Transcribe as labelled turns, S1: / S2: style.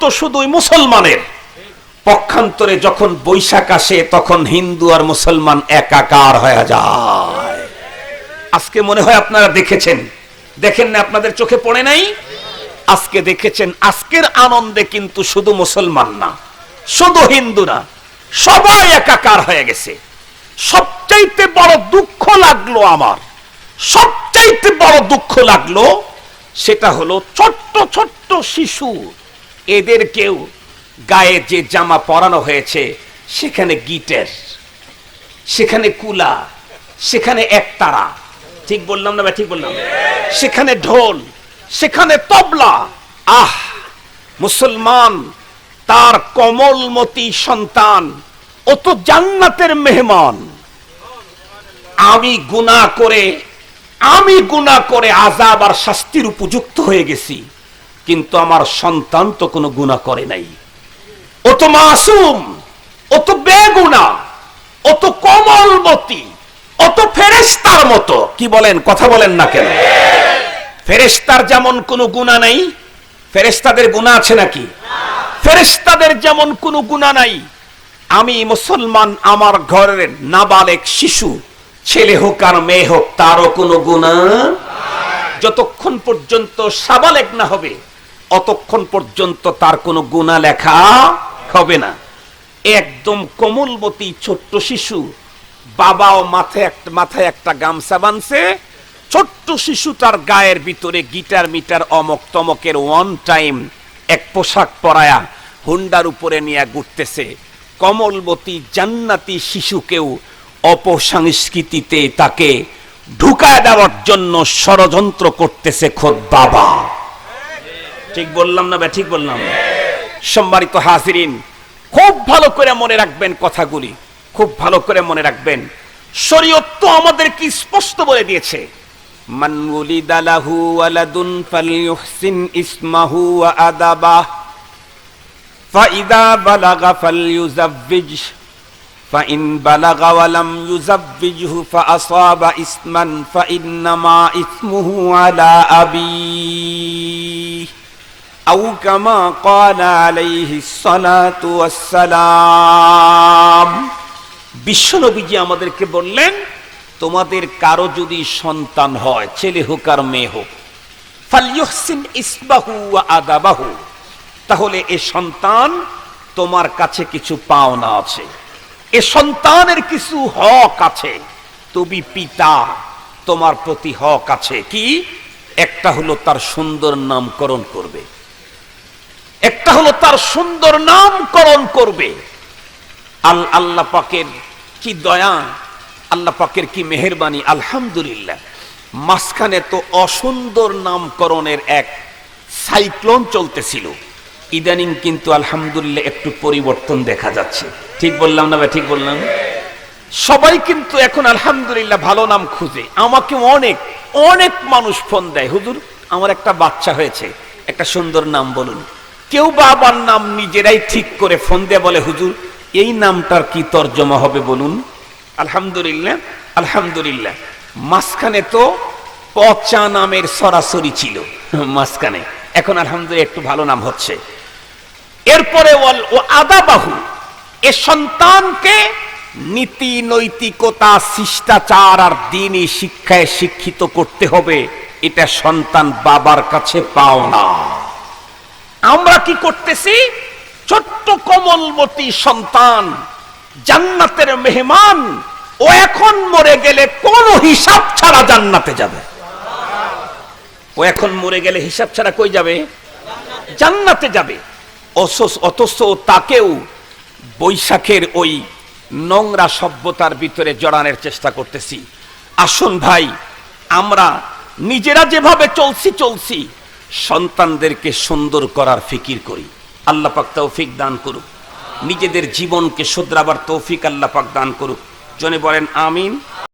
S1: তো শুধুই মুসলমানের। পক্ষান্তরে যখন বৈশাখ আসে, তখন হিন্দু আর মুসলমান একাকার হয়ে যায়। আজকে মনে হয় আপনারা দেখেছেন। দেখেন না, আপনাদের চোখে পড়ে নাই? আজকে দেখেছেন, আজকের আনন্দে কিন্তু শুধু মুসলমান না, শুধু হিন্দু না, সবাই একাকার হয়ে গেছে। সবচাইতে বড় দুঃখ লাগল আমার, সবচাইতে বড় দুঃখ লাগল, সেটা হলো ছোট্ট ছোট্ট শিশু এদের কেউ গায়ে যে জামা পরানো হয়েছে, সেখানে গিটার, সেখানে কুলা, সেখানে একতারা ঠিক বললাম না ঠিক বললাম সেখানে ঢোল, সেখানে তবলা। আহ, মুসলমান, তার কমলমতি সন্তান, ও তো জান্নাতের মেহমান। আমি গুনাহ করে, আমি গুনাহ করে আজাব আর শাস্তির উপযুক্ত হয়ে গেছি। কিন্তু আমার সন্তান তো কোনো গুনাহ করে নাই। ও তো মাসুম, ও তো বেগুনা, ও তো কমলমতি ও তো ফেরেস্তার মতো। কি বলেন, কথা বলেন না কেন? ফেরেস্তার যেমন কোনো গুণা নাই ফেরেস্তাদের গুণা আছে নাকি? ফেরেস্তাদের যেমন কোনো গুণা নাই, আমি মুসলমান, আমার ঘরের নাবালেক শিশু, ছেলে হোক আর মেয়ে হোক, তারও কোনো গুণা যতক্ষণ পর্যন্ত সাবালেক না হবে অতক্ষণ পর্যন্ত তার কোনো গুণা লেখা হবে না। একদম কোমলবতী ছোট্ট শিশু। বাবাও মাথায় একটা মাথায় একটা গামছা বানছে ছোট্ট শিশুটার গায়ের ভিতরে গিটার, মিটার, অমক তমকের ওয়ান টাইম এক পোশাক পরায়া হুন্ডার উপরে নিয়ে ঘুরতেছে। কমলবতী জান্নাতি শিশুকেও অপসংস্কৃতিতে তাকে ঢুকায় দেওয়ার জন্য ষড়যন্ত্র করতেছে খোদ বাবা। ঠিক বললাম না বা ঠিক বললাম সম্মানিত হাজিরিন খুব ভালো করে মনে রাখবেন কথাগুলি খুব ভালো করে মনে রাখবেন শরীয়ত তো আমাদেরকে স্পষ্ট বলে দিয়েছে মান উলিদা লাহু ওয়ালাদুন ফালইউহসিন ইসমাহু ওয়া আদাবাহ ফাইদা বালাগা ফালইউজাব্বিজ فإن بلغ ولم يزوجه فأصاب إثما فإنما إثمه على أبيه আউ কামা কালা আলাইহি সালাতু ওয়াসসালাম। বিশ্বনবীজি আমাদেরকে বললেন, তোমাদের কারও যদি সন্তান হয়, ছেলে হোক আর মেয়ে হোক ফালিয়হসিন ইসবাহু আদাবাহু, তাহলে এ সন্তান তোমার কাছে কিছু পাওনা আছে। এ সন্তানের কিছু হক আছে। তুমি পিতা, তোমার প্রতি হক আছে। কি? একটা হলো তার সুন্দর নামকরণ করবে। একটা হলো তার সুন্দর নামকরণ করবে। আল আল্লাহ পাকের কি দয়া, আল্লাহ পাকের কি মেহরবানি, আলহামদুলিল্লাহ। মাঝখানে তো অসুন্দর নামকরণের এক সাইক্লোন চলতেছিল। ইদানিং কিন্তু আলহামদুলিল্লাহ একটু পরিবর্তন দেখা যাচ্ছে। ঠিক বললাম না ভাই, ঠিক বললাম? সবাই কিন্তু এখন আলহামদুলিল্লাহ ভালো নাম খুঁজে। আমাকে অনেক অনেক মানুষ ফোন দেয়, হুজুর, আমার একটা বাচ্চা হয়েছে, একটা সুন্দর নাম বলুন। কেউ বাবার নাম নিজেরাই ঠিক করে ফোন দিয়ে বলে হুজুর এই নামটার কি তর্জমা হবে বলুন? আলহামদুলিল্লাহ। আলহামদুলিল্লাহ। মাঝখানে তো পচা নামের সরাসরি ছিল মাঝখানে। এখন আলহামদুলিল্লাহ একটু ভালো নাম হচ্ছে। এরপরে ওয়াল ও আদাবাহু এ সন্তানকে নীতি নৈতিকতা শিষ্টাচার আর দিনই শিক্ষায় শিক্ষিত করতে হবে। এটা সন্তান বাবার কাছে পাও না আমরা কি করতেছি? ছোট্ট কমলবতী সন্তান, জান্নাতের মেহমান, ও এখন মরে গেলে কোন হিসাব ছাড়া জান্নাতে যাবে। ও এখন মরে গেলে হিসাব ছাড়া কই যাবে? জান্নাতে যাবে। অথচ তাকেও বৈশাখের ওই নোংরা সভ্যতার ভিতরে জড়ানোর চেষ্টা করতেছি। আসুন ভাই, আমরা নিজেরা যেভাবে চলছি চলছি সন্তানদেরকে সুন্দর করার ফিকির করি। আল্লাহ পাক তৌফিক দান করুক। নিজেদের জীবনকে শুধরাবার তৌফিক আল্লাহ পাক দান করুক। জনে বলেন, আমিন।